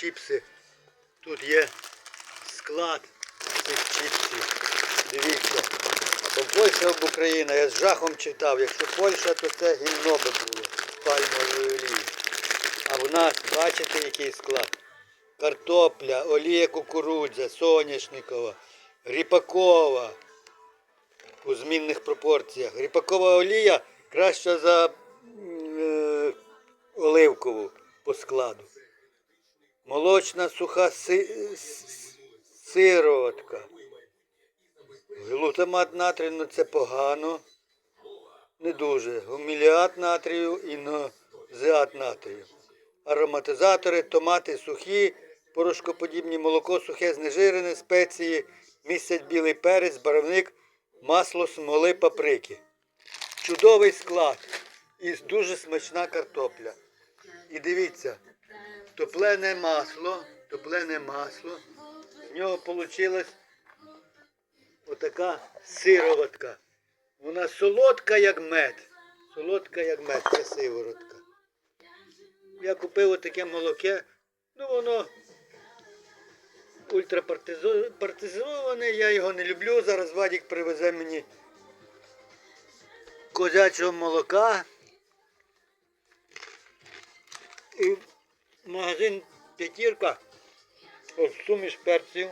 чіпси. Тут є склад цих чіпсів. Дивіться. Або Польща, або Україна. Я з жахом читав. Якщо Польща, то це гімно би було. Пальмової олії. А в нас, бачите, який склад? Картопля, олія кукурудзя, соняшникова, ріпакова у змінних пропорціях. Ріпакова олія краща за е, оливкову по складу. Молочна суха си, сироватка. Глутамат натрію, ну це погано. Не дуже. Гуміліат натрію і нозеат натрію. Ароматизатори, томати сухі, порошкоподібні молоко, сухе, знежирене, спеції, містять білий перець, барвник, масло, смоли, паприки. Чудовий склад і дуже смачна картопля. І дивіться, топлене масло, топлене масло. З нього вийшла отака сироватка. Вона солодка, як мед. Солодка, як мед, це сиворотка. Я купив отаке молоке, ну воно ультрапартизоване, я його не люблю. Зараз Вадік привезе мені козячого молока. І магазин п'ятірка. Ось суміш перців.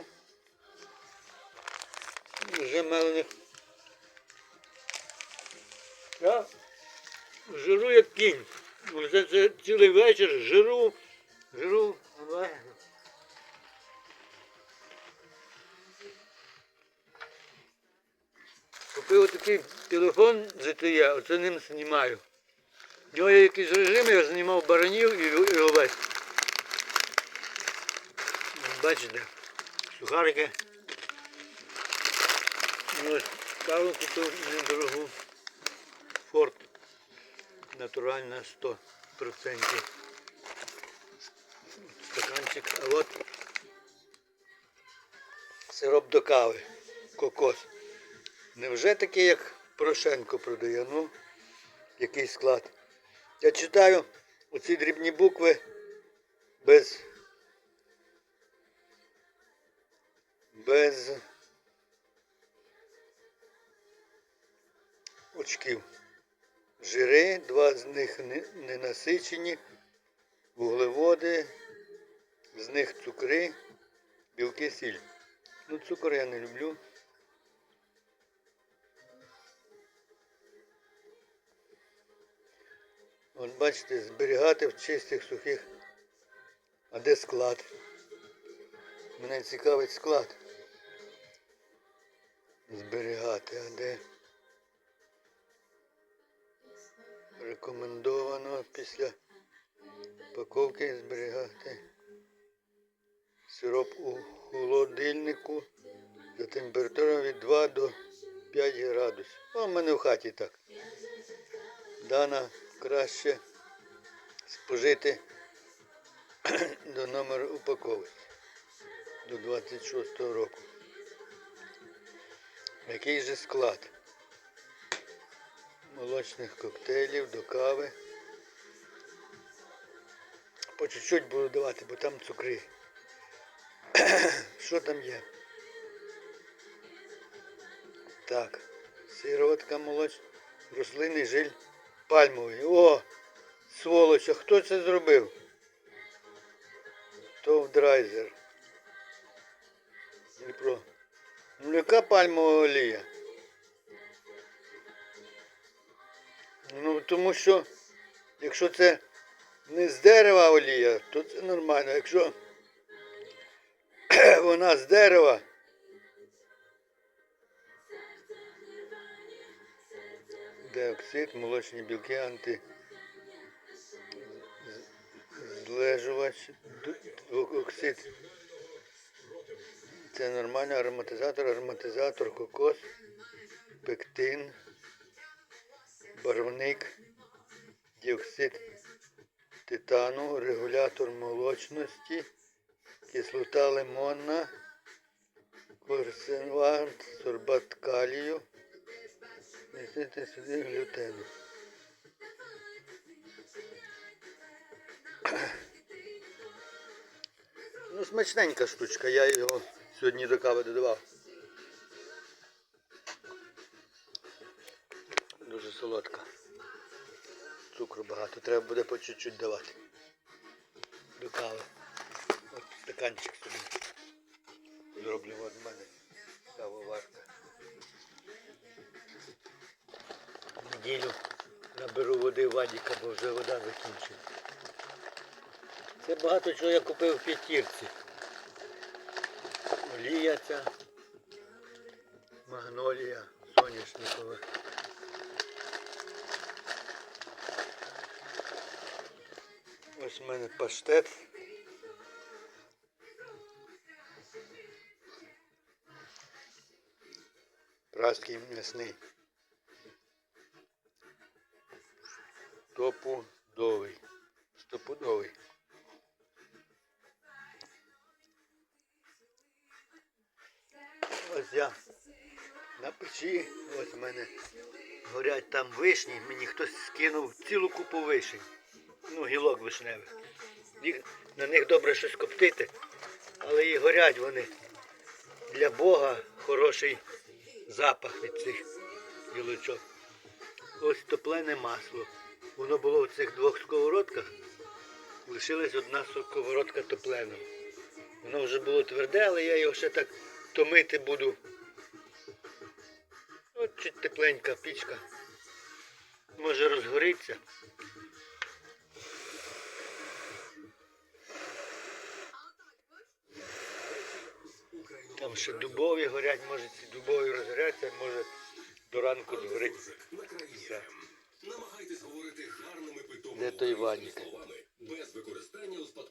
Вже мелених. Я жиру як кінь. Вже це цілий вечір жиру, жиру. Купив такий телефон ZTE, оце ним знімаю. У нього є якийсь режим, я знімав баранів і овець. Бачите, сухарики. Ну, каву купив недорогу. Форт. Натуральна 100%. Стаканчик. А от сироп до кави. Кокос. Невже такий, як Порошенко продає? Ну, який склад. Я читаю оці дрібні букви без. Без очків. Жири, два з них не- ненасичені, вуглеводи, з них цукри, білки, сіль. Ну, цукор я не люблю. От бачите, зберігати в чистих сухих. А де склад? Мене цікавить склад. Зберігати, а де? Рекомендовано після паковки зберігати сироп у холодильнику за температурою від 2 до 5 градусів. О, в мене в хаті так. Дана краще спожити до номеру упаковки до 26 року. Який же склад? Молочних коктейлів до кави. По чуть-чуть буду давати, бо там цукри. Що там є? Так, сироватка молочна, рослинний жиль пальмовий. О! Сволочь, а хто це зробив? Товдрайзер. Дніпро. Яка пальмова олія? Ну тому що якщо це не з дерева олія, то це нормально. Якщо вона з дерева, диоксид, молочні білки, анти злежувач, оксид. Це нормально, ароматизатор, ароматизатор, кокос, пектин, барвник, діоксид титану, регулятор молочності, кислота лимонна, консервант, сорбат калію, несете сюди глютену. смачненька штучка, я його сьогодні до кави додавав. Дуже солодка. Цукру багато, треба буде по чуть-чуть давати. До кави. От стаканчик собі. Зроблю от в мене кавоварка. Неділю наберу води Вадіка, бо вже вода закінчується. Це багато чого я купив в п'ятірці. Олія ця, магнолія, соняшникова. Ось в мене паштет. Праский м'ясний. Стопудовий. Стопудовий. Ось я на печі, ось в мене горять там вишні, мені хтось скинув цілу купу вишень. Ну, гілок вишневих. Їх, на них добре щось коптити, але і горять вони. Для Бога хороший запах від цих гілочок. Ось топлене масло. Воно було в цих двох сковородках. Лишилась одна сковородка топленого. Воно вже було тверде, але я його ще так томити буду. От тепленька пічка. Може розгориться. Там ще дубові горять, може ці дубові розгоряться, може до ранку згорить. Намагайтесь говорити гарними питомими словами, без використання успадкованих